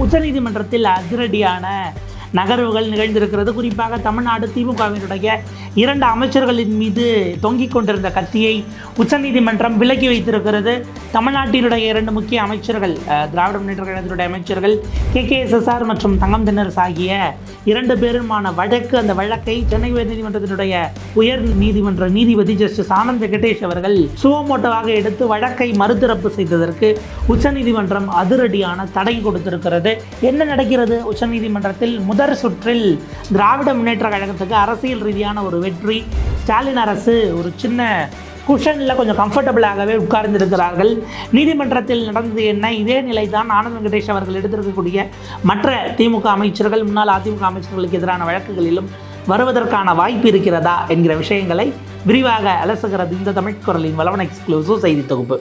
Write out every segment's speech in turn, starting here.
உச்சநீதிமன்றத்தில் அதிரடியான நகர்வுகள் நிகழ்ந்திருக்கிறது. குறிப்பாக தமிழ்நாடு திமுகவினுடைய இரண்டு அமைச்சர்களின் மீது தொங்கிக் கொண்டிருந்த கத்தியை உச்சநீதிமன்றம் விலக்கி வைத்திருக்கிறது. தமிழ்நாட்டினுடைய இரண்டு முக்கிய அமைச்சர்கள் திராவிட முன்னேற்ற கழகத்தினுடைய அமைச்சர்கள் கே. கே. எஸ்எஸ்ஆர் மற்றும் தங்கம் தென்னரசு ஆகிய இரண்டு பேருமான வழக்கு அந்த வழக்கை சென்னை உயர்நீதிமன்றத்தினுடைய உயர் நீதிமன்ற நீதிபதி ஜஸ்டிஸ் ஆனந்த் வெங்கடேஷ் அவர்கள் சுவமோட்டோவாக எடுத்து வழக்கை மறுதிறப்பு செய்ததற்கு உச்சநீதிமன்றம் அதிரடியான தடை கொடுத்திருக்கிறது. என்ன நடக்கிறது? உச்சநீதிமன்றத்தில் முதற் சுற்றில் திராவிட முன்னேற்ற கழகத்துக்கு அரசியல் ரீதியான ஒரு வெற்றி. ஸ்டாலின் அரசு ஒரு சின்ன குஷனில் கொஞ்சம் கம்ஃபர்டபுளாகவே உட்கார்ந்திருக்கிறார்கள். நீதிமன்றத்தில் நடந்தது என்ன? இதே நிலை தான் ஆனந்த் வெங்கடேஷ் அவர்கள் எடுத்திருக்கக்கூடிய மற்ற திமுக அமைச்சர்கள் முன்னாள் அதிமுக அமைச்சர்களுக்கு எதிரான வழக்குகளிலும் வருவதற்கான வாய்ப்பு இருக்கிறதா? என்கிற விஷயங்களை விரிவாக அலசுகிறது இந்த தமிழ் குரலின் வளவன் எக்ஸ்க்ளூசிவ் செய்தி தொகுப்பு.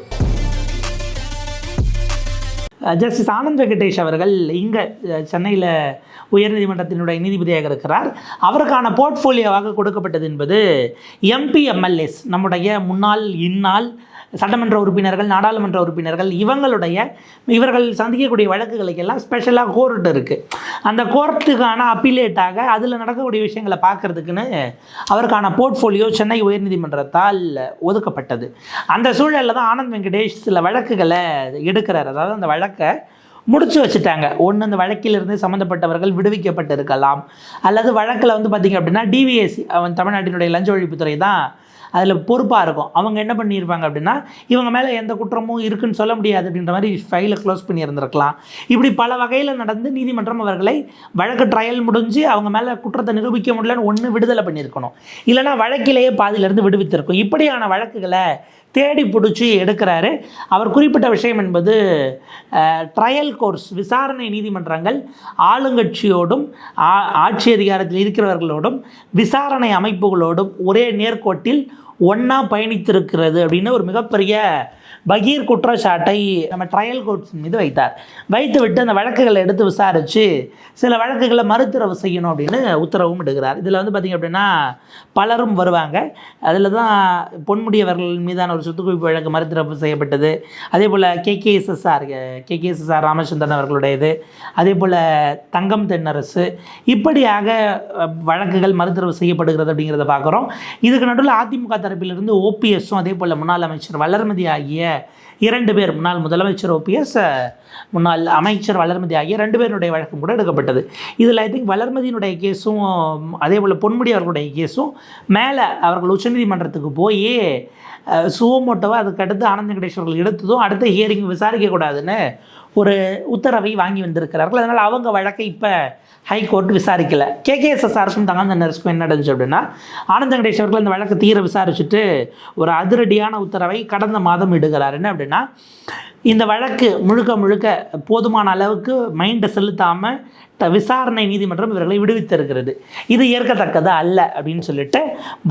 ஜஸ்டிஸ் ஆனந்த் வெங்கடேஷ் அவர்கள் இங்கே சென்னையில் உயர்நீதிமன்றத்தினுடைய நீதிபதியாக இருக்கிறார். அவருக்கான போர்ட்ஃபோலியோவாக கொடுக்கப்பட்டது என்பது எம்பி எம்எல்ஏஸ் நம்முடைய முன்னாள் இந்நாள் சட்டமன்ற உறுப்பினர்கள் நாடாளுமன்ற உறுப்பினர்கள் இவங்களுடைய இவர்கள் சந்திக்கக்கூடிய வழக்குகளுக்கெல்லாம் ஸ்பெஷலாக கோர்ட் இருக்குது அந்த கோர்ட்டுக்கான அப்பீலேட்டாக அதில் நடக்கக்கூடிய விஷயங்களை பார்க்கறதுக்குன்னு அவருக்கான போர்ட்ஃபோலியோ சென்னை உயர்நீதிமன்றத்தால் ஒதுக்கப்பட்டது. அந்த சூழலில் தான் ஆனந்த் வெங்கடேஷ் சில வழக்குகளை எடுக்கிறார். அதாவது அந்த வழக்கை முடிச்சு வச்சுட்டாங்க. ஒன்று அந்த வழக்கிலிருந்து சம்மந்தப்பட்டவர்கள் விடுவிக்கப்பட்டிருக்கலாம். அல்லது வழக்கில் வந்து பார்த்திங்க அப்படின்னா டிவிஎஸ்சி அவன் தமிழ்நாட்டினுடைய லஞ்ச ஒழிப்புத்துறை தான் அதில் பொறுப்பாக இருக்கும். அவங்க என்ன பண்ணியிருப்பாங்க அப்படின்னா இவங்க மேலே எந்த குற்றமும் இருக்குன்னு சொல்ல முடியாது அப்படின்ற மாதிரி ஃபைலை க்ளோஸ் பண்ணியிருந்திருக்கலாம். இப்படி பல வகையில் நடந்து நீதிமன்றம் அவர்களை வழக்கு ட்ரையல் முடிஞ்சு அவங்க மேலே குற்றத்தை நிரூபிக்க முடியலன்னு ஒன்று விடுதலை பண்ணியிருக்கணும். இல்லைனா வழக்கிலேயே பாதியிலேருந்து விடுவித்திருக்கும். இப்படியான வழக்குகளை தேடி பிடிச்சி எடுக்கிறாரு. அவர் குறிப்பிட்ட விஷயம் என்பது ட்ரையல் கோர்ஸ் விசாரணை நீதிமன்றங்கள் ஆளுங்கட்சியோடும் ஆ- ஆட்சி அதிகாரத்தில் இருக்கிறவர்களோடும் விசாரணை அமைப்புகளோடும் ஒரே நேர்கோட்டில் ஒன்றா பயணித்திருக்கிறது அப்படின்னு ஒரு மிகப்பெரிய பகீர் குற்றச்சாட்டை நம்ம ட்ரையல் கோர்ட்ஸ் மீது வைத்தார். வைத்துவிட்டு அந்த வழக்குகளை எடுத்து விசாரித்து சில வழக்குகளை மறுத்தரவு செய்யணும் அப்படின்னு உத்தரவும் எடுக்கிறார் இதில் வந்து பார்த்திங்க அப்படின்னா பலரும் வருவாங்க. அதில் தான் பொன்முடியவர்கள் மீதான ஒரு சொத்துக்குவிப்பு வழக்கு மறுத்தரவு செய்யப்பட்டது. அதே போல் K K S S R K K S S R Ramachandran அவர்களுடையது. அதே போல் தங்கம் தென்னரசு. இப்படியாக வழக்குகள் மறுத்தரவு செய்யப்படுகிறது அப்படிங்கிறத பார்க்குறோம். இதுக்கு நடுவில் அதிமுக தரப்பிலிருந்து ஓபிஎஸும் அதே போல் முன்னாள் அமைச்சர் வளர்மதி ஆகிய இரண்டு பேர் முன்னாள் முதலமைச்சர் ஓபிஎஸ் முன்னாள் அமைச்சர் வளர்மதி ஆகிய ரெண்டு பேருடைய வழக்கம் கூட எடுக்கப்பட்டது. இதில் ஐ திங்க் வளர்மதியினுடைய கேஸும் அதே போல் பொன்முடி அவர்களுடைய கேஸும் மேலே அவர்கள் உச்சநீதிமன்றத்துக்கு போய் சுவமோட்டோவை அதுக்கு அடுத்து ஆனந்த வெங்கடேஷ் எடுத்ததும் அடுத்த ஹியரிங் விசாரிக்கக்கூடாதுன்னு ஒரு உத்தரவை வாங்கி வந்திருக்கிறார்கள். அதனால் அவங்க வழக்கை இப்போ ஹைகோர்ட் விசாரிக்கல. கேகேஎஸ்எஸ்ஆருக்கும் தங்கம் நர்ஸ்க்கும் என்ன நடந்துச்சு அப்படின்னா ஆனந்த கணேஷ் அவர்கள் இந்த வழக்கு தீர விசாரிச்சுட்டு ஒரு அதிரடியான உத்தரவை கடந்த மாதம் இடுகிறார். என்ன அப்படின்னா இந்த வழக்கு முழுக்க முழுக்க போதுமான அளவுக்கு மைண்டை செலுத்தாமல் விசாரணை நீதிமன்றம் இவர்களை விடுவித்திருக்கிறது. இது ஏற்கத்தக்கது அல்ல அப்படின்னு சொல்லிட்டு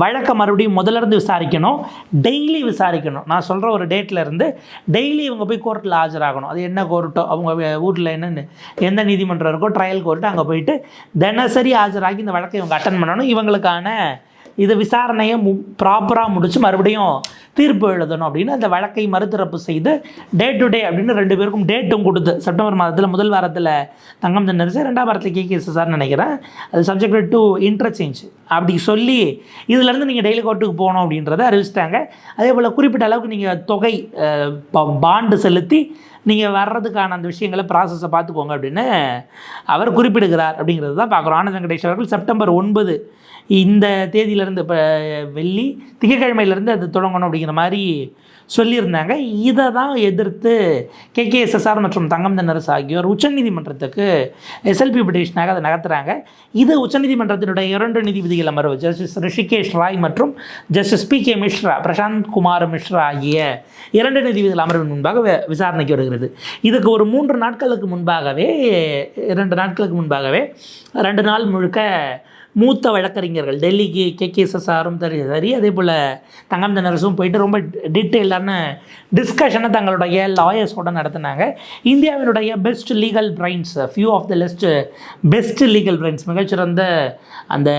வழக்கை மறுபடியும் முதல்ல இருந்து விசாரிக்கணும் டெய்லி விசாரிக்கணும். நான் சொல்கிற ஒரு டேட்டில் இருந்து டெய்லி இவங்க போய் கோர்ட்டில் ஆஜராகணும். அது என்ன கோர்ட்டோ அவங்க ஊரில் என்னென்னு எந்த நீதிமன்றம் இருக்கோ ட்ரையல் கோர்ட்டு அங்கே போயிட்டு தினசரி ஆஜராகி இந்த வழக்கை இவங்க அட்டன் பண்ணணும். இவங்களுக்கான இது விசாரணையை மு ப்ராப்பராக முடித்து மறுபடியும் தீர்ப்பு எழுதணும் அப்படின்னு அந்த வழக்கை மறுதரப்பு செய்து டே டு டே அப்படின்னு ரெண்டு பேருக்கும் டேட்டும் கொடுத்து செப்டம்பர் மாதத்தில் முதல் வாரத்தில் தங்கம் தென்னரசு ரெண்டாம் வாரத்தில் கே கே சார் நினைக்கிறேன். அது சப்ஜெக்ட் டு இன்டர்சேஞ்ச் அப்படி சொல்லி இதுலேருந்து நீங்கள் டெய்லி கோர்ட்டுக்கு போகணும் அப்படின்றத அறிவிச்சிட்டாங்க. அதே போல் குறிப்பிட்ட அளவுக்கு நீங்கள் தொகை பாண்டு செலுத்தி நீங்கள் வர்றதுக்கான அந்த விஷயங்களை ப்ராசஸை பார்த்துக்கோங்க அப்படின்னு அவர் குறிப்பிடுகிறார் அப்படிங்கிறது தான் பார்க்குறோம். ஆனந்த் வெங்கடேஷ் அவர்கள் செப்டம்பர் ஒன்பது இந்த தேதியிலேருந்து இப்போ வெள்ளி திங்கக்கிழமையிலேருந்து அது தொடங்கணும் அப்படிங்கிற மாதிரி சொல்லியிருந்தாங்க. இதை தான் எதிர்த்து கேகேஎஸ்எஸ்ஆர் மற்றும் தங்கம் தென்னரசு ஆகியோர் உச்சநீதிமன்றத்துக்கு எஸ்எல்பி பிடிஷனாக அதை நகர்த்துறாங்க. இது உச்சநீதிமன்றத்தினுடைய இரண்டு நீதிபதிகள் அமர்வு ஜஸ்டிஸ் ரிஷிகேஷ் ராய் மற்றும் justice P K Mishra Prashant Kumar Mishra ஆகிய இரண்டு நீதிபதிகள் அமர்வின் முன்பாக விசாரணைக்கு வருகிறது. இதுக்கு ஒரு மூன்று நாட்களுக்கு முன்பாகவே இரண்டு நாட்களுக்கு முன்பாகவே ரெண்டு நாள் முழுக்க மூத்த வழக்கறிஞர்கள் டெல்லிக்கு கே. கே. எஸ்எஸ்ஆரும் சரி சரி அதே போல் தங்கம் தென்னரசும் போயிட்டு ரொம்ப டீட்டெயிலான டிஸ்கஷனை தங்களுடைய லாயர்ஸோட நடத்தினாங்க. இந்தியாவினுடைய best legal brains few of the least best legal brains மிகச்சிறந்த அந்த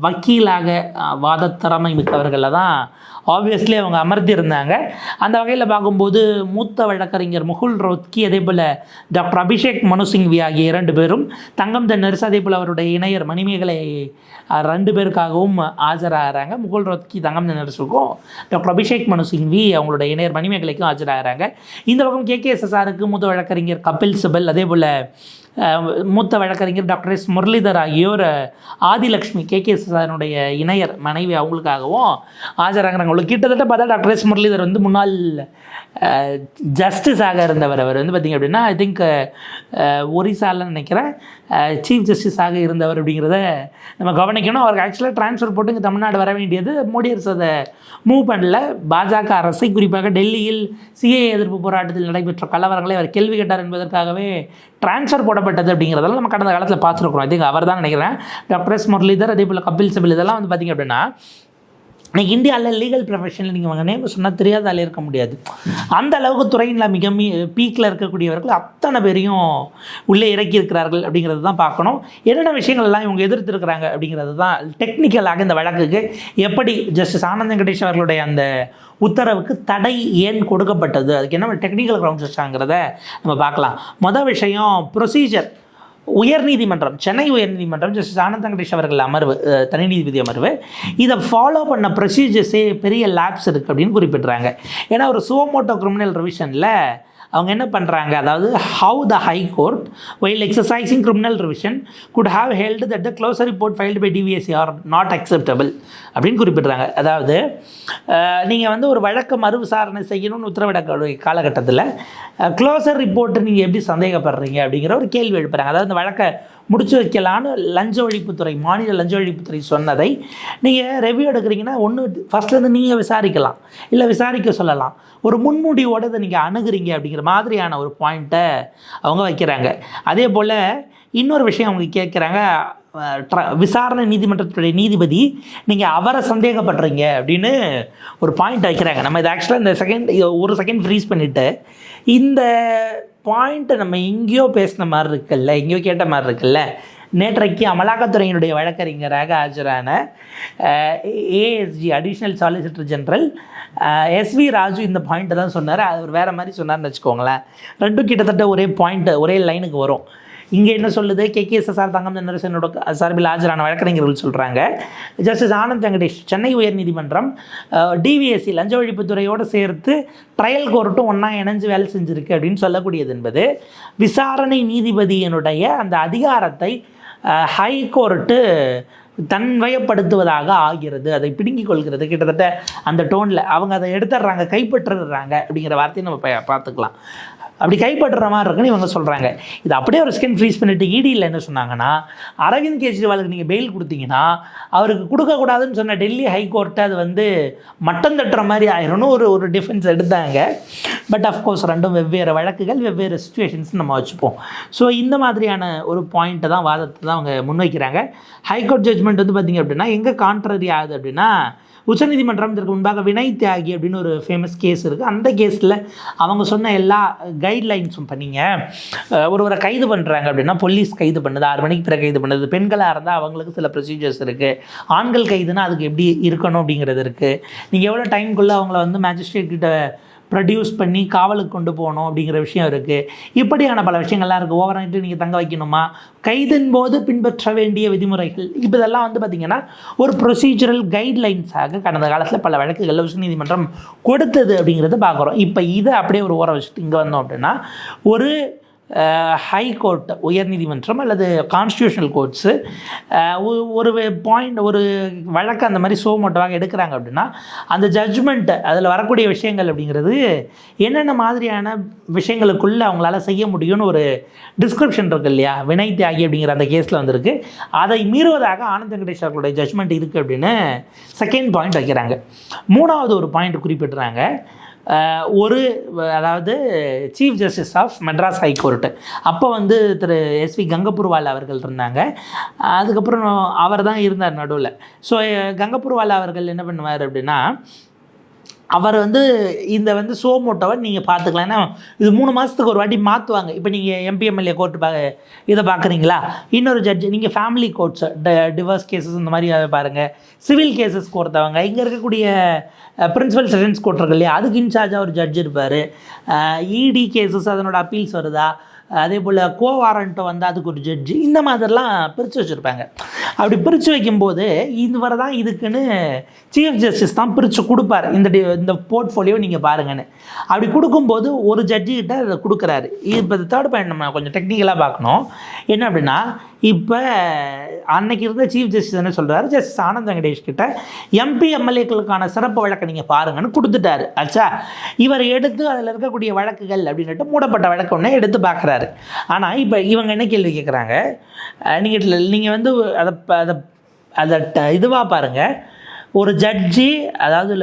வக்கீலாக வாதத்திறமை மிக்கவர்களில் தான் ஆப்வியஸ்லி அவங்க அமர்த்தியிருந்தாங்க அந்த வகையில் பார்க்கும்போது மூத்த வழக்கறிஞர் முகுல் ரோத்கி அதே போல் டாக்டர் அபிஷேக் மனுசிங்வி ஆகிய இரண்டு பேரும் தங்கம் தென்னரசு அதே போல் அவருடைய இணையர் மணிமேகலை ரெண்டு பேருக்காகவும் ஆஜராகிறாங்க. முகுல் ரோத்கி தங்கம் தென்னரசுக்கும் டாக்டர் அபிஷேக் மனு சிங்வி அவங்களோட இணையர் மணிமேகலைக்கும் ஆஜராகிறாங்க. இந்த பக்கம் கே கே எஸ்எஸ்ஆருக்கு மூத்த வழக்கறிஞர் கபில் சிபல் அதே போல் மூத்த வழக்கறிஞர் டாக்டர் எஸ் முரளிதர் ஆகியோர் ஆதிலக்ஷ்மி கே கே இணையர் மனைவி அவங்களுக்காகவும் ஆஜராகிறாங்க. உங்களுக்கு கிட்டத்தட்ட பார்த்தா டாக்டர் எஸ் முரளிதர் வந்து முன்னாள் ஜஸ்டிஸாக இருந்தவர். அவர் வந்து பார்த்திங்க அப்படின்னா ஐ திங்க் ஒரிசாலன்னு நினைக்கிறேன். சீஃப் ஜஸ்டிஸாக இருந்தவர் அப்படிங்கிறத நம்ம கவனிக்கணும். அவருக்கு ஆக்சுவலாக டிரான்ஸ்ஃபர் போட்டு இங்கே தமிழ்நாடு வர வேண்டியது. மோடி அரசு அதை மூவ் பண்ணல. பாஜக அரசை குறிப்பாக டெல்லியில் சிஏ எதிர்ப்பு போராட்டத்தில் நடைபெற்ற கலவரங்களை அவர் கேள்வி கேட்டார் என்பதற்காகவே ட்ரான்ஸ்ஃபர் போடப்பட்டது அப்படிங்கிறதெல்லாம் நம்ம கடந்த காலத்தில் பார்த்துருக்குறோம். ஐ திங்க் அவர் தான் நினைக்கிறேன். டாக்டர் எஸ் முரளிதர் அதே போல் கபில் சிபில் இதெல்லாம் வந்து பார்த்திங்க அப்படின்னா இன்னைக்கு இந்தியாவில் லீகல் ப்ரொஃபஷனில் நீங்கள் வாங்க நேம் சொன்னால் தெரியாத ஆளே இருக்க முடியாது. அந்த அளவுக்கு துறையில் மிக மீ பீக்கில் இருக்கக்கூடியவர்கள் அத்தனை பேரையும் உள்ளே இறக்கி இருக்கிறார்கள் அப்படிங்கிறது தான் பார்க்கணும். என்னென்ன விஷயங்கள் எல்லாம் இவங்க எதிர்த்திருக்கிறாங்க அப்படிங்கிறது தான் டெக்னிக்கலாக இந்த வழக்குக்கு எப்படி ஜஸ்டிஸ் ஆனந்த வெங்கடேஷ் அவர்களுடைய அந்த உத்தரவுக்கு தடை ஏன் கொடுக்கப்பட்டது? அதுக்கு என்ன டெக்னிக்கல் கிரவுண்ட்ஸ் வச்சாங்கிறத நம்ம பார்க்கலாம். மொதல் விஷயம் ப்ரொசீஜர் உயர்நீதிமன்றம் சென்னை உயர்நீதிமன்றம் ஜஸ்டிஸ் ஆனந்த் வெங்கடேஷ் அவர்கள் அமர்வு தனி நீதிபதி அமர்வு இதை ஃபாலோ பண்ண ப்ரொசீஜர்ஸே பெரிய லேப்ஸ் இருக்குது அப்படின்னு குறிப்பிட்றாங்க. ஏன்னா ஒரு சுவமோட்டோ கிரிமினல் ரிவிஷனில் அவங்க என்ன பண்ணுறாங்க அதாவது how the high court while exercising criminal revision could have held that the closure report filed by DVAC are not acceptable அப்படின்னு குறிப்பிட்றாங்க. அதாவது நீங்கள் வந்து ஒரு வழக்கு மறு விசாரணை செய்யணும்னு உத்தரவிட காலகட்டத்தில் க்ளோசர் ரிப்போர்ட்டு நீங்கள் எப்படி சந்தேகப்படுறீங்க அப்படிங்கிற ஒரு கேள்வி எழுப்புறாங்க. அதாவது அந்த வழக்கை முடிச்சு வைக்கலான்னு லஞ்ச ஒழிப்புத்துறை மாநில லஞ்ச ஒழிப்புத்துறை சொன்னதை நீங்கள் ரெவ்யூ எடுக்கிறீங்கன்னா ஒன்று ஃபஸ்ட்லேருந்து நீங்கள் விசாரிக்கலாம். இல்லை விசாரிக்க சொல்லலாம். ஒரு முன்முடிவோடு இதை நீங்கள் அணுகுறீங்க அப்படிங்கிற மாதிரியான ஒரு பாயிண்ட்டை அவங்க வைக்கிறாங்க. அதே போல் இன்னொரு விஷயம் அவங்க கேட்குறாங்க விசாரணை நீதிமன்றத்துடைய நீதிபதி நீங்கள் அவரை சந்தேகப்படுறீங்க அப்படின்னு ஒரு பாயிண்ட் வைக்கிறாங்க. நம்ம இது ஆக்சுவலாக இந்த செகண்ட் ஒரு செகண்ட் ஃப்ரீஸ் பண்ணிவிட்டு இந்த பாயிண்ட்டை நம்ம எங்கேயோ பேசின மாதிரி இருக்குல்ல எங்கேயோ கேட்ட மாதிரி இருக்குல்ல நேற்றைக்கு அமலாக்கத்துறையினுடைய வழக்கறிஞராக ஆஜரான ASG additional solicitor general SV Raju இந்த பாயிண்ட்டை தான் சொன்னார். அவர் வேறு மாதிரி சொன்னார்னு வச்சுக்கோங்களேன். ரெண்டும் கிட்டத்தட்ட ஒரே பாயிண்ட்டு ஒரே லைனுக்கு வரும். இங்கே என்ன சொல்லுது? கே கே எஸ்எஸ்ஆர் தங்கம் தென்னரசனோட சார்பில் ஆஜரான வழக்கறிஞர்கள் சொல்கிறாங்க ஜஸ்டிஸ் ஆனந்த் வெங்கடேஷ் சென்னை உயர்நீதிமன்றம் டிவிஎஸ்சி லஞ்ச ஒழிப்புத்துறையோடு சேர்த்து ட்ரையல் கோர்ட்டும் ஒன்றா இணைஞ்சு வேலை செஞ்சுருக்கு அப்படின்னு சொல்லக்கூடியது என்பது. விசாரணை நீதிபதியினுடைய அந்த அதிகாரத்தை ஹை கோர்ட்டு தன்வயப்படுத்துவதாக ஆகிறது. அதை பிடுங்கிக் கொள்கிறது. கிட்டத்தட்ட அந்த டோனில் அவங்க அதை எடுத்துடுறாங்க கைப்பற்றுறாங்க அப்படிங்கிற வார்த்தையை நம்ம பார்த்துக்கலாம். அப்படி கைப்பற்றுற மாதிரி இருக்குன்னு இவங்க சொல்கிறாங்க இது அப்படியே ஒரு ஸ்கின் ஃப்ரீஸ் பண்ணிட்டு இடியில் என்ன சொன்னாங்கன்னா அரவிந்த் கெஜ்ரிவாலுக்கு நீங்கள் பெயில் கொடுத்தீங்கன்னா அவருக்கு கொடுக்கக்கூடாதுன்னு சொன்ன டெல்லி ஹைகோர்ட்டு அது வந்து மட்டம் தட்டுற மாதிரி ஆயிரணும் ஒரு ஒரு டிஃபென்ஸ் எடுத்தாங்க. பட் அஃப்கோர்ஸ் ரெண்டும் வெவ்வேறு வழக்குகள் வெவ்வேறு சுச்சுவேஷன்ஸ் நம்ம வச்சுப்போம். ஸோ இந்த மாதிரியான ஒரு பாயிண்ட்டை தான் வாதத்தை தான் அவங்க முன்வைக்கிறாங்க. ஹைகோர்ட் ஜட்ஜ்மெண்ட் வந்து பார்த்திங்க அப்படின்னா எங்கே கான்ட்ரரி ஆகுது அப்படின்னா உச்சநீதிமன்றம் இதற்கு முன்பாக வினய் தியாகி அப்படின்னு ஒரு ஃபேமஸ் கேஸ் இருக்குது அந்த கேஸில் அவங்க சொன்ன எல்லா கைட்லைன்ஸும் பண்ணிங்க. ஒருவரை கைது பண்ணுறாங்க அப்படின்னா போலீஸ் கைது பண்ணுது. ஆறு மணிக்கு பிறகு கைது பண்ணுது. பெண்களாக இருந்தால் அவங்களுக்கு சில ப்ரொசீஜர்ஸ் இருக்குது ஆண்கள் கைதுனா அதுக்கு எப்படி இருக்கணும் அப்படிங்கிறது இருக்குது நீங்கள் எவ்வளோ டைம்குள்ளே அவங்கள வந்து மேஜிஸ்ட்ரேட் கிட்ட ப்ரொடியூஸ் பண்ணி காவலுக்கு கொண்டு போகணும் அப்படிங்கிற விஷயம் இருக்குது இப்படியான பல விஷயங்கள்லாம் இருக்குது ஓவர் நைட்டு நீங்கள் தங்க வைக்கணுமா? கைதின் போது பின்பற்ற வேண்டிய விதிமுறைகள். இப்போ இதெல்லாம் வந்து பார்த்திங்கன்னா ஒரு ப்ரொசீஜரல் கைட்லைன்ஸாக கடந்த காலத்தில் பல வழக்குகளில் உச்சநீதிமன்றம் கொடுத்தது அப்படிங்கிறத பார்க்குறோம் இப்போ இதை அப்படியே ஒரு ஓர வச்சுட்டு இங்கே வந்தோம் அப்படின்னா ஒரு ஹை கோர்ட் உயர்நீதிமன்றம் அல்லது கான்ஸ்டியூஷனல் கோர்ட்ஸு ஒரு பாயிண்ட் ஒரு வழக்கு அந்த மாதிரி சோமோட்டோவாக எடுக்கிறாங்க அப்படின்னா அந்த ஜட்ஜ்மெண்ட்டு அதில் வரக்கூடிய விஷயங்கள் அப்படிங்கிறது என்னென்ன மாதிரியான விஷயங்களுக்குள்ளே அவங்களால செய்ய முடியும்னு ஒரு டிஸ்கிரிப்ஷன் இருக்கு இல்லையா? வினை தியாகி அப்படிங்கிற அந்த கேஸில் வந்திருக்கு. அதை மீறுவதாக ஆனந்த் வெங்கடேஷ் அவர்களுடைய ஜட்ஜ்மெண்ட் இருக்குது அப்படின்னு செகண்ட் பாயிண்ட் வைக்கிறாங்க. மூணாவது ஒரு பாயிண்ட் குறிப்பிட்றாங்க. ஒரு அதாவது chief justice of Madras high court அப்போ வந்து திரு எஸ்வி கங்கபுர்வால் அவர்கள் இருந்தாங்க. அதுக்கப்புறம் அவர் தான் இருந்தார் நடுவில். ஸோ கங்கபுர்வால் அவர்கள் என்ன பண்ணுவார் அப்படின்னா அவர் வந்து இந்த வந்து சோமோட்டோவை நீங்கள் பார்த்துக்கலாம். ஏன்னா இது மூணு மாதத்துக்கு ஒரு வாட்டி மாற்றுவாங்க இப்போ நீங்கள் எம்பிஎம்எல்ஏ கோர்ட்டு பா இதை பார்க்குறீங்களா? இன்னொரு ஜட்ஜ் நீங்கள் ஃபேமிலி கோர்ட்ஸ் டிவர்ஸ் கேசஸ் இந்த மாதிரி அதை பாருங்கள் சிவில் கேசஸ் கோர்த்தவங்க இங்கே இருக்கக்கூடிய பிரின்சிபல் செஷன்ஸ் கோர்ட் இருக்கு இல்லையா? அதுக்கு இன்சார்ஜாக ஒரு ஜட்ஜ் இருப்பார். இடி கேசஸ் அதனோட அப்பீல்ஸ் வருதா? அதே போல் கோ வாரண்ட்டோ வந்து அதுக்கு ஒரு ஜட்ஜு இந்த மாதிரிலாம் பிரித்து வச்சுருப்பாங்க. அப்படி பிரித்து வைக்கும்போது இதுவரை தான் இதுக்குன்னு சீஃப் ஜஸ்டிஸ் தான் பிரித்து கொடுப்பார். இந்த டி இந்த போர்ட்ஃபோலியோ நீங்கள் பாருங்கன்னு. அப்படி கொடுக்கும்போது ஒரு ஜட்ஜிக்கிட்ட அதை கொடுக்குறாரு. இப்போ தேர்ட் பாயிண்ட் நம்ம கொஞ்சம் டெக்னிக்கலாக பார்க்கணும். என்ன அப்படின்னா இப்போ அன்னைக்கு இருந்த சீஃப் ஜஸ்டிஸ் என்ன சொல்கிறாரு ஜஸ்டிஸ் ஆனந்த் வெங்கடேஷ் கிட்ட எம்பி எம்எல்ஏக்களுக்கான சிறப்பு வழக்கை நீங்கள் பாருங்கன்னு கொடுத்துட்டாரு. ஆச்சா இவர் எடுத்து அதில் இருக்கக்கூடிய வழக்குகள் அப்படின்ட்டு மூடப்பட்ட வழக்கு ஒன்று எடுத்து பார்க்குறாரு. ஆனால் இப்போ இவங்க என்ன கேள்வி கேட்குறாங்க நீங்கள் நீங்கள் வந்து அதை அதை அதை இதுவாக பாருங்கள் ஒரு ஜட்ஜி அதாவது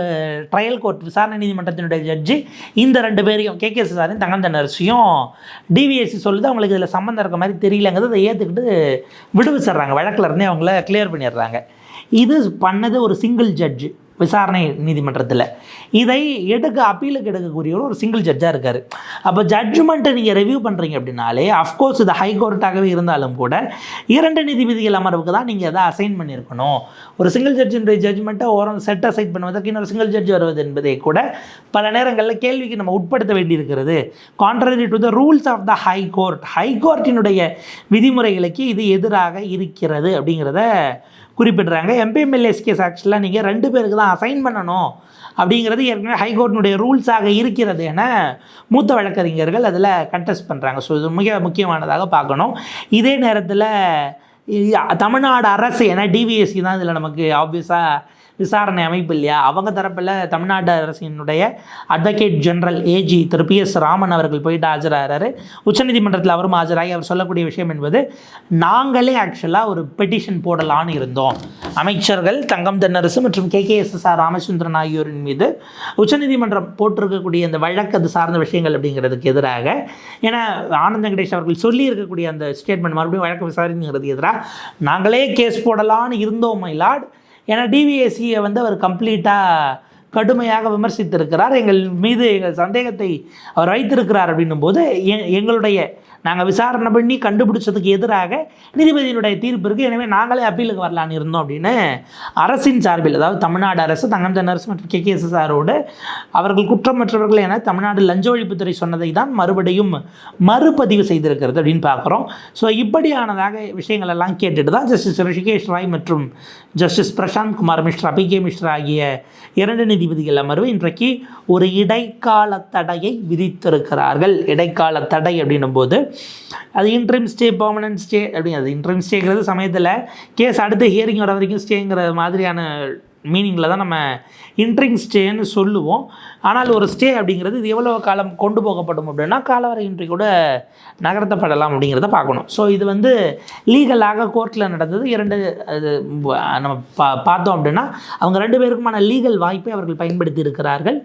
ட்ரையல் கோர்ட் விசாரணை நீதிமன்றத்தினுடைய ஜட்ஜி இந்த ரெண்டு பேரையும் கே. கே. சாரையும் தங்கந்த தென்னரசியும் டிவிஎஸ்சி சொல்லுது. அவங்களுக்கு இதில் சம்மந்தம் இருக்க மாதிரி தெரியலங்கிறத அதை ஏற்றுக்கிட்டு விடுவிச்சிடுறாங்க. வழக்கில் இருந்தே அவங்கள கிளியர் பண்ணிடுறாங்க. இது பண்ணது ஒரு சிங்கிள் ஜட்ஜு விசாரணை நீதிமன்றத்தில். இதை எடுக்க அப்பீலுக்கு எடுக்கக்கூடியவர் ஒரு சிங்கிள் ஜட்ஜாக இருக்கார். அப்போ ஜட்ஜ்மெண்ட்டை நீங்கள் ரிவ்யூ பண்ணுறீங்க அப்படின்னாலே அஃப்கோர்ஸ் இது ஹைகோர்ட்டாகவே இருந்தாலும் கூட இரண்டு நீதிபதிகள் அமர்வுக்கு தான் நீங்கள் எதை அசைன் பண்ணியிருக்கணும். ஒரு சிங்கிள் ஜட்ஜினுடைய ஜட்ஜ்மெண்ட்டை ஓரம் செட் அசைட் பண்ணுவதற்கு இன்னொரு சிங்கிள் ஜட்ஜ் வருவது என்பதை கூட பல நேரங்களில் கேள்விக்கு நம்ம உட்படுத்த வேண்டியிருக்கிறது. Contrary to the rules of the high court high கோர்ட்டினுடைய விதிமுறைகளுக்கு இது எதிராக இருக்கிறது அப்படிங்கிறத குறிப்பிடுறாங்க. எம்பிஎம்எல்ஏஸ் கேஸ் ஆக்சுவலாக நீங்கள் ரெண்டு பேருக்கு தான் அசைன் பண்ணணும் அப்படிங்கிறது ஏற்கனவே ஹைகோர்ட்டினுடைய ரூல்ஸாக இருக்கிறது என மூத்த வழக்கறிஞர்கள் அதில் கண்டெஸ்ட் பண்ணுறாங்க ஸோ இது மிக முக்கியமானதாக பார்க்கணும். இதே நேரத்தில் தமிழ்நாடு அரசு ஏன்னா டிவிஎஸ்சி தான் இதில் நமக்கு ஆப்வியஸாக விசாரணை அமைப்பு இல்லையா? அவங்க தரப்பில் தமிழ்நாடு அரசினுடைய அட்வொகேட் ஜெனரல் ஏஜி திரு பி எஸ் ராமன் அவர்கள் போயிட்டு ஆஜராகிறாரு. உச்சநீதிமன்றத்தில் அவரும் ஆஜராகி அவர் சொல்லக்கூடிய விஷயம் என்பது நாங்களே ஆக்சுவலாக ஒரு பெட்டிஷன் போடலான்னு இருந்தோம். அமைச்சர்கள் தங்கம் தென்னரசு மற்றும் K K S S R Ramachandran ஆகியோரின் மீது உச்சநீதிமன்றம் போட்டிருக்கக்கூடிய அந்த வழக்கு அது சார்ந்த விஷயங்கள் அப்படிங்கிறதுக்கு எதிராக ஏன்னா ஆனந்த வெங்கடேஷ் அவர்கள் சொல்லியிருக்கக்கூடிய அந்த ஸ்டேட்மெண்ட் மறுபடியும் வழக்கு விசாரணைங்கிறது எதிராக நாங்களே கேஸ் போடலான்னு இருந்தோம் மயிலாட் ஏன்னா டிவிஎஸ்சியை வந்து அவர் கம்ப்ளீட்டாக கடுமையாக விமர்சித்திருக்கிறார். எங்கள் மீது எங்கள் சந்தேகத்தை அவர் வைத்திருக்கிறார் அப்படின்னும் போது எ- எங்களுடைய நாங்கள் விசாரணை பண்ணி கண்டுபிடிச்சதுக்கு எதிராக நீதிபதியினுடைய தீர்ப்பு இருக்குது எனவே நாங்களே அப்பீலுக்கு வரலான்னு இருந்தோம் அப்படின்னு அரசின் சார்பில் அதாவது தமிழ்நாடு அரசு தங்கம் அரசு மற்றும் கே கே சாரோடு அவர்கள் குற்றமற்றவர்கள் என தமிழ்நாடு லஞ்ச ஒழிப்புத்துறை சொன்னதை தான் மறுபடியும் மறுபதிவு செய்திருக்கிறது அப்படின்னு பார்க்குறோம். ஸோ இப்படியானதாக விஷயங்கள் எல்லாம் கேட்டுட்டு தான் ஜஸ்டிஸ் ரிஷிகேஷ் ராய் மற்றும் justice Prashant Kumar Mishra P K Mishra ஆகிய இரண்டு நீதிபதிகள் அமர்வு இன்றைக்கு ஒரு இடைக்கால தடையை விதித்திருக்கிறார்கள். இடைக்கால தடை அப்படின்னும் போது அது இன்ட்ரீம் ஸ்டே பர்மனன்ட் ஸ்டே அப்படிங்கிறது இன்ட்ரீம் ஸ்டேங்கிறது சமயத்தில் கேஸ் அடுத்த ஹியரிங் வர வரைக்கும் ஸ்டேங்கிற மாதிரியான மீனிங்கில் தான் நம்ம இன்ட்ரிங் ஸ்டேன்னு சொல்லுவோம். ஆனால் ஒரு ஸ்டே அப்படிங்கிறது இது எவ்வளோ காலம் கொண்டு போகப்படும் அப்படின்னா காலவரை இன்றி கூட நகர்த்தப்படலாம் அப்படிங்கிறத பார்க்கணும். ஸோ இது வந்து லீகலாக கோர்ட்டில் நடந்தது. இரண்டு அது நம்ம பா பார்த்தோம் அப்படின்னா அவங்க ரெண்டு பேருக்குமான லீகல் வாய்ப்பை அவர்கள் பயன்படுத்தி இருக்கிறார்கள்.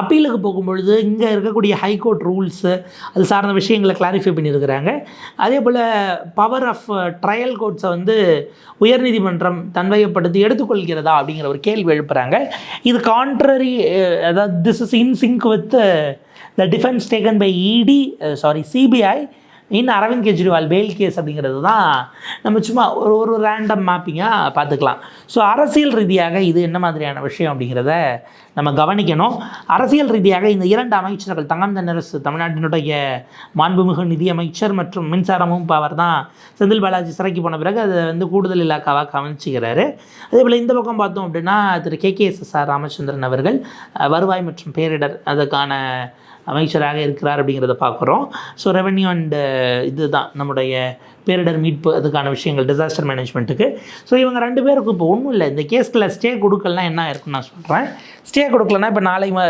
அப்பீலுக்கு போகும்பொழுது இங்கே இருக்கக்கூடிய ஹைகோர்ட் ரூல்ஸு அது சார்ந்த விஷயங்களை கிளாரிஃபை பண்ணியிருக்கிறாங்க. அதே போல் பவர் ஆஃப் ட்ரையல் கோர்ட்ஸை வந்து உயர்நீதிமன்றம் தன்வயப்படுத்தி எடுத்துக்கொள்கிறதா அப்படிங்கிற ஒரு கேள்வி எழுப்புகிறாங்க இது கான்ட்ரரி அதாவது this is in sync with uh, the defense taken by ED, uh, sorry, CBI இன்னும் அரவிந்த் கெஜ்ரிவால் பெயில் கேஸ் அப்படிங்கிறது தான் நம்ம சும்மா ஒரு ஒரு ரேண்டம் மேப்பிங்காக பார்த்துக்கலாம். ஸோ அரசியல் ரீதியாக இது என்ன மாதிரியான விஷயம் அப்படிங்கிறத நம்ம கவனிக்கணும். அரசியல் ரீதியாக இந்த இரண்டு அமைச்சர்கள் தங்கம் தென்னரசு தமிழ்நாட்டினுடைய மாண்புமிகு நிதியமைச்சர் மற்றும் மின்சாரமும் பவர் தான் செந்தில் பாலாஜி சிறைக்கு போன பிறகு அதை வந்து கூடுதல் இலாக்காவாக கவனிச்சுக்கிறாரு அதே போல் இந்த பக்கம் பார்த்தோம் அப்படின்னா திரு K K S S R Ramachandran அவர்கள் வருவாய் மற்றும் பேரிடர் அதுக்கான அமைச்சராக இருக்கிறார் அப்படிங்கிறத பார்க்குறோம். ஸோ ரெவென்யூ அண்டு இதுதான் நம்முடைய பேரிடர் மீட்பு அதுக்கான விஷயங்கள் டிசாஸ்டர் மேனேஜ்மெண்ட்டுக்கு ஸோ இவங்க ரெண்டு பேருக்கும் இப்போ ஒன்றும் இல்லை. இந்த கேஸில் ஸ்டே கொடுக்கலாம் என்ன இருக்குன்னு நான் சொல்கிறேன் ஸ்டே கொடுக்கலன்னா இப்போ நாளை ம-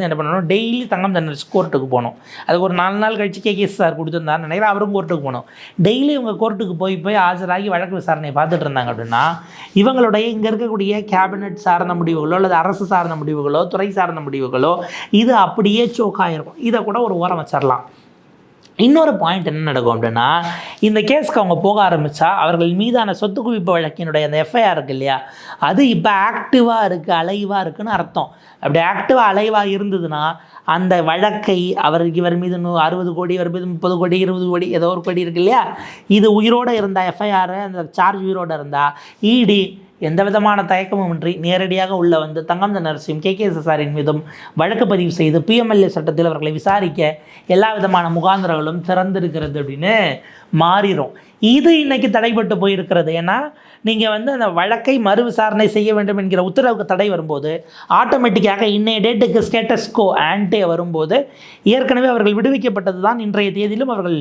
என்ன பண்ணணும்? டெய்லி தங்கம் தண்டனை கோர்ட்டுக்கு போகணும். அதுக்கு ஒரு நாலு நாள் கழிச்சு கே கேஸ் சார் கொடுத்துருந்தாரு நினைக்கிறேன் அவரும் கோர்ட்டுக்கு போகணும். டெய்லி இவங்க கோர்ட்டுக்கு போய் போய் ஆஜராகி வழக்கு விசாரணையை பார்த்துட்டு இருந்தாங்க அப்படின்னா இவங்களுடைய இங்கே இருக்கக்கூடிய கேபினட் சார்ந்த முடிவுகளோ அல்லது அரசு சார்ந்த முடிவுகளோ துறை சார்ந்த முடிவுகளோ இது அப்படியே சோக்காயிருக்கும் இதை கூட ஒரு ஓரம் வச்சிடலாம் இன்னொரு பாயிண்ட் என்ன நடக்கும் அப்படின்னா இந்த கேஸ்க்கு அவங்க போக ஆரம்பித்தா அவர்கள் மீதான சொத்து குவிப்பு வழக்கினுடைய அந்த எஃப்ஐஆர் இருக்கு இல்லையா? அது இப்போ ஆக்டிவாக இருக்குது அலைவாக இருக்குன்னு அர்த்தம். அப்படி ஆக்டிவாக அலைவாக இருந்ததுன்னா அந்த வழக்கை அவருக்கு இவர் மீது நூ அறுபது கோடி இவர் மீது முப்பது கோடி இருபது கோடி ஏதோ ஒரு கோடி இருக்கு இல்லையா? இது உயிரோடு இருந்தால் எஃப்ஐஆர் அந்த சார்ஜ் உயிரோடு இருந்தால் இடி எந்த விதமான தயக்கமுமின்றி நேரடியாக உள்ள வந்து தங்கம் நரசிம் கே கே எஸ்எஸ்ஆரின் மீதும் வழக்கு பதிவு செய்து பிஎம்எல்ஏ சட்டத்தில் அவர்களை விசாரிக்க எல்லா விதமான முகாந்திரங்களும் திறந்திருக்கிறது அப்படின்னு மாறிடும் இது இன்னைக்கு தடைப்பட்டு போயிருக்கிறது. ஏன்னா நீங்கள் வந்து அந்த வழக்கை மறு விசாரணை செய்ய வேண்டும் என்கிற உத்தரவுக்கு தடை வரும்போது ஆட்டோமேட்டிக்காக இன்னைய டேட்டுக்கு ஸ்டேட்டஸ்கோ ஆன்டே வரும்போது ஏற்கனவே அவர்கள் விடுவிக்கப்பட்டது தான் இன்றைய தேதியிலும் அவர்கள்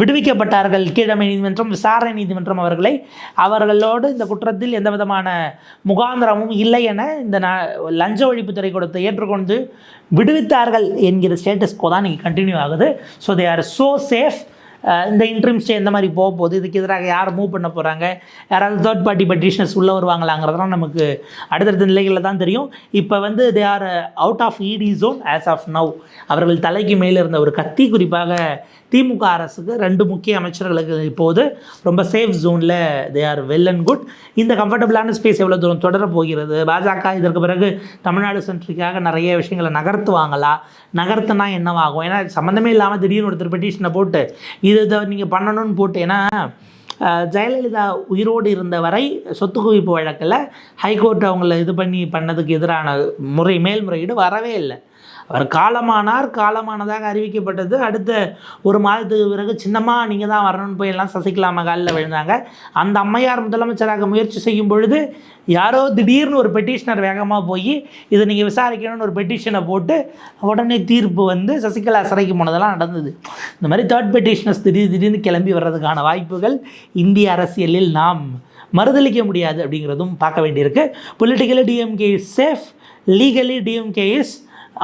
விடுவிக்கப்பட்டார்கள். கீழமை நீதிமன்றம் விசாரணை நீதிமன்றம் அவர்களை அவர்களோடு இந்த குற்றத்தில் எந்த விதமான முகாந்திரமும் இல்லை என இந்த ந லஞ்ச ஒழிப்புத்துறை கொடுத்து ஏற்றுக்கொண்டு விடுவித்தார்கள் என்கிற ஸ்டேட்டஸ்கோ தான் இங்கே கண்டினியூ ஆகுது. So they are so safe இந்த இன்ட்ரீம் ஸ்டே எந்த மாதிரி போக போகுது இதுக்கு எதிராக யார் மூவ் பண்ண போகிறாங்க யாராவது தேர்ட் பார்ட்டி பெட்டிஷனர்ஸ் உள்ளே வருவாங்களாங்கிறதெல்லாம் நமக்கு அடுத்தடுத்த நிலைகளில் தான் தெரியும். இப்போ வந்து they are out of ED zone as of now அவர்கள் தலைக்கு மேலே இருந்த ஒரு கத்தி குறிப்பாக திமுக அரசுக்கு ரெண்டு முக்கிய அமைச்சர்களுக்கு இப்போது ரொம்ப சேஃப் ஜோனில் they are well and good இந்த கம்ஃபர்டபுளான ஸ்பேஸ் எவ்வளோ தூரம் தொடர போகிறது? பாஜக இதற்கு பிறகு தமிழ்நாடு சென்ட்ரிக்காக நிறைய விஷயங்களை நகர்த்துவாங்களா? நகர்த்துனா என்னவாகும்? ஏன்னா சம்மந்தமே இல்லாமல் திடீர்னு ஒருத்தர் பெட்டிஷனை போட்டு இது இதை நீங்கள் பண்ணணும்னு போட்டு ஏன்னா ஜெயலலிதா உயிரோடு இருந்த வரை சொத்து குவிப்பு வழக்கில் ஹைகோர்ட் அவங்கள இது பண்ணி பண்ணதுக்கு எதிரான முறை மேல்முறையீடு வரவே இல்லை. அவர் காலமானார் காலமானதாக அறிவிக்கப்பட்டது. அடுத்த ஒரு மாதத்துக்கு பிறகு சின்னம்மா நீங்கள் தான் வரணும்னு போய் எல்லாம் சசிகலா மகாலில் விழுந்தாங்க. அந்த அம்மையார் முதலமைச்சராக முயற்சி செய்யும் பொழுது யாரோ திடீர்னு ஒரு பெட்டிஷனர் வேகமாக போய் இதை நீங்கள் விசாரிக்கணும்னு ஒரு பெட்டிஷனை போட்டு உடனே தீர்ப்பு வந்து சசிகலா சிறைக்கு போனதெல்லாம் நடந்தது. இந்த மாதிரி தேர்ட் பெட்டிஷனர்ஸ் திடீர் திடீர்னு கிளம்பி வர்றதுக்கான வாய்ப்புகள் இந்திய அரசியலில் நாம் மறுதளிக்க முடியாது அப்படிங்கிறதும் பார்க்க வேண்டியிருக்கு. Politically DMK is safe legally DMK is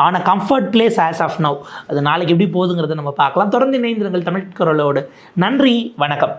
on a comfort place as of now அது நாளைக்கு எப்படி போகுதுங்கிறத நம்ம பார்க்கலாம். தொடர்ந்து இணைந்திருங்கள் தமிழ் குரலோடு. நன்றி வணக்கம்.